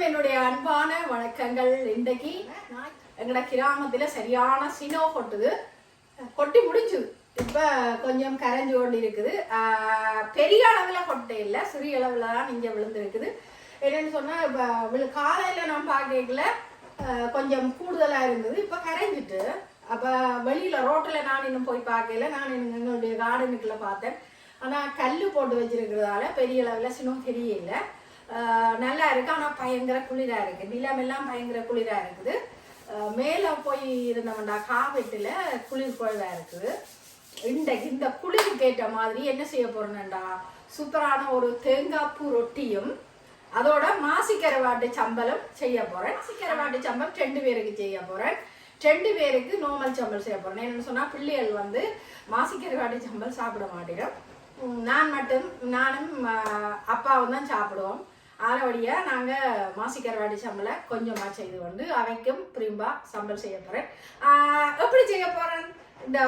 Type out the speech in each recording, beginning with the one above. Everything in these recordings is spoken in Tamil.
அனைவருக்கும் என்னுடைய அன்பான வணக்கங்கள். இன்றைக்கு எங்களோட கிராமத்தில் சரியான சினோ கொட்டுது. கொட்டி முடிஞ்சுது இப்போ கொஞ்சம் கரைஞ்சு கொண்டு இருக்குது பெரிய அளவில் கொட்டை இல்லை. சிறிய அளவில் தான் இங்கே விழுந்துருக்குது. என்னென்னு சொன்னால் இப்போ விழு- காலையில் நான் பார்க்கல கொஞ்சம் கூடுதலாக இருந்தது. இப்போ கரைஞ்சிட்டு அப்போ வெளியில் ரோட்டில் நான் இன்னும் போய் பார்க்கல நான் இன்னும் எங்களுடைய கார்டனுக்குள்ள பார்த்தேன். ஆனால் கல் போட்டு வச்சிருக்கிறதால பெரிய அளவில் சினம் தெரியல. நல்லா இருக்கு. ஆனால் பயங்கர குளிராக இருக்கு. நிலமெல்லாம் பயங்கர குளிராக இருக்குது. மேலே போய் இருந்தவன்டா காவெட்டில் குளிர் குழந்தை இருக்குது. இந்த இந்த குளிர் ஏற்ற மாதிரி என்ன செய்ய போறேன்டா சூப்பரான ஒரு தேங்காய் பூ ரொட்டியும் அதோட மாசிக்கரவாட்டு சம்பளம் செய்ய போறேன். மாசிக்கரவாட்டு சம்பளம் ரெண்டு பேருக்கு செய்ய போறேன். ரெண்டு பேருக்கு நார்மல் சம்பல் செய்ய போறேன். என்னன்னு சொன்னா பிள்ளைகள் வந்து மாசிக்கரவாட்டு சம்பல் சாப்பிட மாட்டேன் நான் மட்டும் நானும் அப்பாவும் தான் சாப்பிடுவோம். ஆனவடியா நாங்க மாசிக்கரவாடி சம்பளை கொஞ்சமாக செய்து கொண்டு அவைக்கும் பிரிம்பா சம்பல் செய்ய போறேன். எப்படி செய்ய போறேன்? இந்த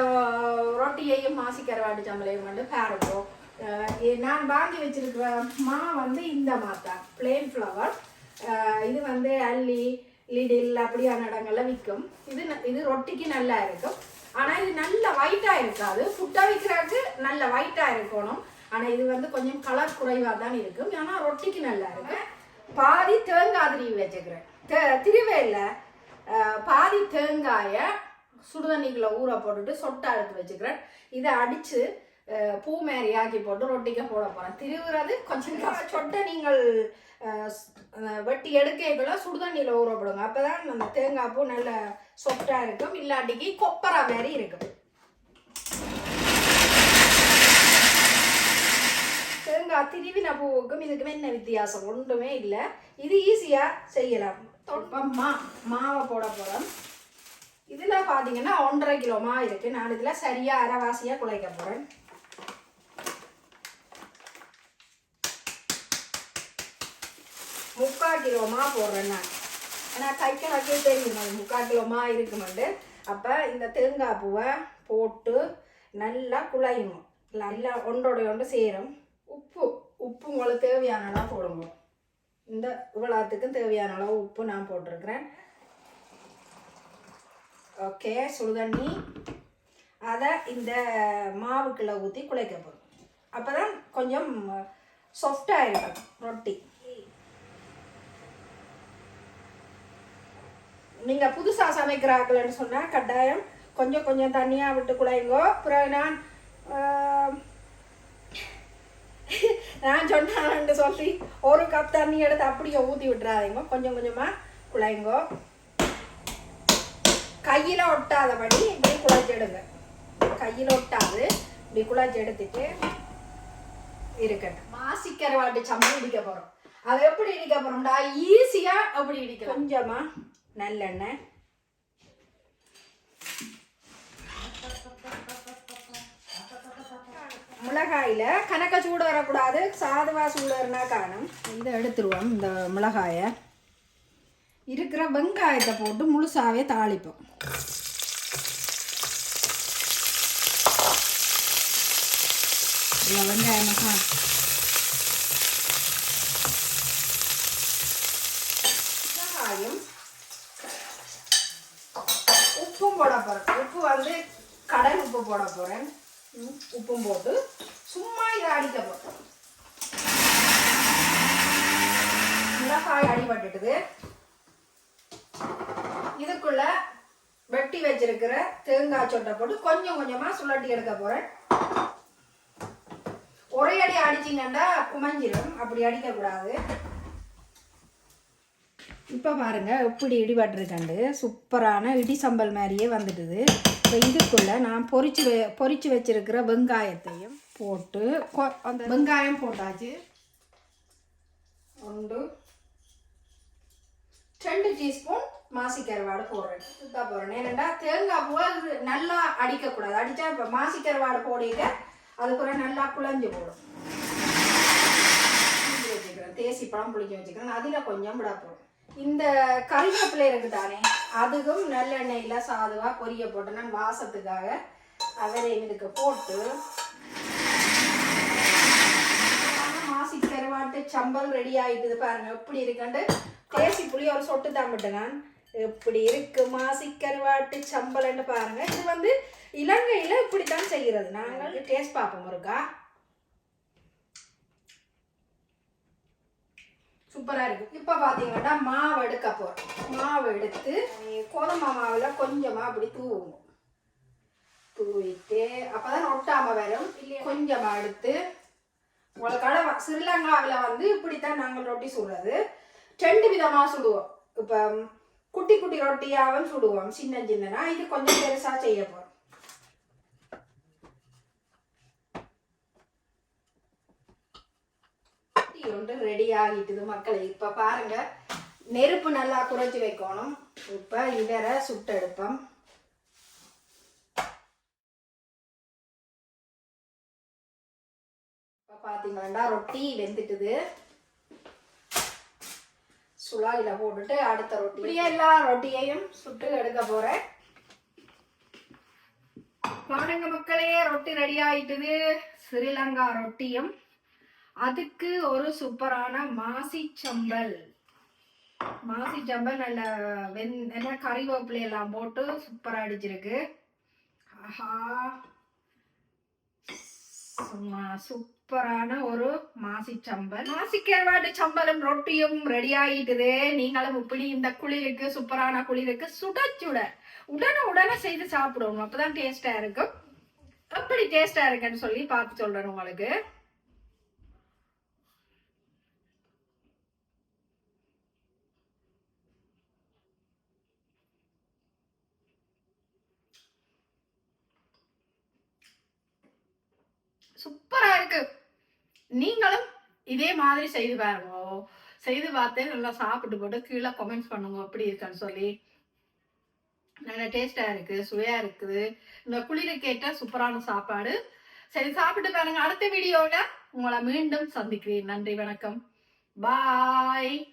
ரொட்டியையும் மாசிக்கரவாடி சம்பளையும் வந்து பாருங்கோ நான் வாங்கி வச்சிருக்கிற மா வந்து இந்த மாத்தா பிளேன் ஃப்ளவர் இது வந்து அள்ளி லிடில் அப்படியான இடங்கள்ல விற்கும் இது ந- இது ரொட்டிக்கு நல்லா இருக்கும். ஆனால் இது நல்ல ஒயிட்டாக இருக்காது. ஃபுட்டாக விற்கிறாக்கு நல்ல ஒயிட்டாக இருக்கணும். ஆனால் இது வந்து கொஞ்சம் கலர் குறைவாக தான் இருக்கும். ஏன்னா ரொட்டிக்கு நல்லா இருக்கு. பாதி தேங்காய் திருவி வச்சுக்கிறேன். தே- பாதி தேங்காயை சுடுதண்ணிக்குள்ள ஊற போட்டுட்டு சொட்டை எடுத்து வச்சுக்கிறேன். இதை அடித்து பூ மேரி ஆக்கி போட்டு ரொட்டிக்க போட போகிறேன் திருவுறது கொஞ்சம் சொட்டை நீங்கள் வெட்டி எடுக்கக்குள்ள சுடுதண்ணியில் ஊற போடுங்க. அப்பதான் அந்த தேங்காய் பூ நல்ல சொட்டாக இருக்கும். இல்லாட்டிக்கு கொப்பரா மாதிரி இருக்கும். தேங்காய் திருவின பூவுக்கும் இதுக்கும் என்ன வித்தியாசம்? ஒன்றுமே இல்லை. இது ஈஸியாக செய்யலாம். மா மாவை போட போகிறோம் இதில் பார்த்தீங்கன்னா ஒன்றரை கிலோ மா இருக்குது நான் இதில் சரியாக அரைவாசியாக குழைக்க போகிறேன் முக்கால் கிலோ மா போடுறேன் நான். ஆனால் கை கணக்கே தெரியும். அது முக்கால் கிலோ மா இருக்குமெண்டு. அப்போ இந்த தேங்காய் பூவை போட்டு நல்லா குழையணும். நல்லா ஒன்றோட ஒன்று சேரும். உப்பு உப்பு உங்களுக்கு தேவையான அளவு போடுங்க. இந்த இவ்வளோத்துக்கும் தேவையான அளவு உப்பு நான் போட்டிருக்கிறேன். ஓகே சுடுதண்ணி. அதை இந்த மாவுக்குள்ளே ஊற்றி குழைக்க போகிறோம் அப்போ தான் கொஞ்சம் சாஃப்டாக இருக்கும் ரொட்டி. நீங்கள் புதுசாக சமைக்கிறார்கள்னு சொன்னால் கட்டாயம் கொஞ்சம் கொஞ்சம் தண்ணியாக விட்டு குழைங்கோ அப்புறம் நான் நான் சொன்னான்னு சொல்லி ஒரு கப் தண்ணி எடுத்து அப்படியே ஊற்றி விட்டுறாதீங்க. கொஞ்சம் கொஞ்சமாக குழைங்கோ கையில் ஒட்டாதபடி இப்படி குழஞ்செடுங்க கையில் ஒட்டாது. இப்படி குழஞ்சு எடுத்துட்டு இருக்கட்டும். மாசிக்கரவாட்டு சம்பளம் இடிக்க போகிறோம் அதை எப்படி இடிக்க போகிறோம்டா ஈஸியாக அப்படி இடிக்கலாம். கொஞ்சமாக நல்லெண்ணெய். மிளகாயில் கணக்க சூடு வரக்கூடாது. சாதுவா சூடு வரனா காணும் இதை எடுத்துருவோம் இந்த மிளகாயை. இருக்கிற வெங்காயத்தை போட்டு முழுசாவே தாளிப்போம். வெங்காயம் மிளகாயும் உப்பும் போட போகிறேன் உப்பு வந்து கடல் உப்பு போட போகிறேன் உப்பும் போட்டு சும்மா இதை அடிக்க போட்டோம் மிளகாய் அடிபட்டுட்டுது. இதுக்குள்ள வெட்டி வச்சிருக்கிற தேங்காய் சொட்டை போட்டு கொஞ்சம் கொஞ்சமா சுழட்டி எடுக்க போறேன். ஒரே அடி அடிச்சிங்கன்னா குமஞ்சிடும் அப்படி அடிக்கக்கூடாது. இப்போ பாருங்கள் எப்படி இடிபட்டுருக்கண்டு. சூப்பரான இடி சம்பல் மாதிரியே வந்துடுது இப்போ இதுக்குள்ளே நான் பொறிச்சு வெ பொறிச்சு வச்சுருக்கிற வெங்காயத்தையும் போட்டு அந்த வெங்காயம் போட்டாச்சு. ஒன்று ரெண்டு டீஸ்பூன் மாசி கருவாடு போடுறேன். சுத்தா போடுறேன். ஏனண்டா தேங்காய் பூவை இது நல்லா அடிக்கக்கூடாது. அடித்தா இப்போ மாசி கருவாடு போடிக்க அதுக்குள்ள நல்லா குழஞ்சு போடும். புளிஞ்சு வச்சுக்கிறேன். தேசி பழம் புளிக்க வச்சுக்கிறேன். அதில் கொஞ்சம் விட போடும் இந்த கருவேப்பிலை இருக்கு தானே அதுக்கும் நல்லெண்ணெயில் சாதுவாக பொரிய போட்டு வாசத்துக்காக. அவரை இதுக்கு போட்டு. மாசி கருவாட்டு சம்பல் ரெடி ஆகிட்டுது பாருங்க. எப்படி இருக்குன்ட்டு? தேசி புளி ஒரு சொட்டு தான் நான் எப்படி இருக்கு மாசி கருவாட்டு சம்பல்ன்னு பாருங்க. இது வந்து இலங்கையில் இப்படி தான் செய்கிறது. நாங்கள் டேஸ்ட் பார்ப்போம் இருக்கா சூப்பரா இருக்கு. இப்ப பாத்தீங்கன்னா மாவு எடுக்க போறோம். மாவு எடுத்து கோதுமை மாவுல கொஞ்சமா அப்படி தூவுங்க. தூவிட்டு அப்பதான் ஒட்டாம வரும். கொஞ்சமா எடுத்து உங்களுக்கான ஸ்ரீலங்காவில் வந்து இப்படித்தான் நாங்கள் ரொட்டி சுடுறது. ரெண்டு விதமா சுடுவோம். இப்ப குட்டி குட்டி ரொட்டியாவும் சுடுவோம். சின்ன சின்னனா இது கொஞ்சம் பெருசா செய்ய போறோம் ரொட்டி ஒன்று ரெடி ஆகிட்டுது மக்களை. இப்ப பாருங்க நெருப்பு நல்லா குறைச்சி வைக்கணும். இப்ப இதர சுட்டெடுப்போம் இப்போ பாத்தீங்கன்னா ரொட்டி வெந்துட்டுது. சுழாயில போட்டுட்டு அடுத்த ரொட்டி. இப்படியே எல்லா ரொட்டியையும் சுட்டு எடுக்க போறேன். பாருங்க மக்களே ரொட்டி ரெடி ஆயிட்டுது ஸ்ரீலங்கா ரொட்டியும். அதுக்கு ஒரு சூப்பரான மாசி சம்பல். மாசி சம்பல் நல்ல வெந் என்ன கறிவேப்பிலை எல்லாம் போட்டு சூப்பராக அடிச்சிருக்கு. ஆஹா. சும்மா சூப்பரான ஒரு மாசி சம்பல். மாசி கருவாட்டு சம்பலும் ரொட்டியும் ரெடி ஆயிட்டுது. நீங்களும் இப்படி இந்த குளிருக்கு சூப்பரான குளிருக்கு சுட சுட உடனே உடனே செய்து சாப்பிடுவோம் அப்பதான் டேஸ்டா இருக்கும். எப்படி டேஸ்டா இருக்குன்னு சொல்லி பார்த்து சொல்றேன் உங்களுக்கு சூப்பரா இருக்கு நீங்களும் இதே மாதிரி செய்து பாருங்க. செய்து பார்த்து நல்லா சாப்பிட்டு போட்டு கீழே கமெண்ட்ஸ் பண்ணுங்க எப்படி இருக்குன்னு சொல்லி. நல்லா டேஸ்டா இருக்கு சுவையா இருக்குது. இந்த குளிருக்கு கேட்ட சூப்பரான சாப்பாடு. சரி சாப்பிட்டு பாருங்க. அடுத்த வீடியோல உங்களை மீண்டும் சந்திக்கிறேன். நன்றி வணக்கம். பாய்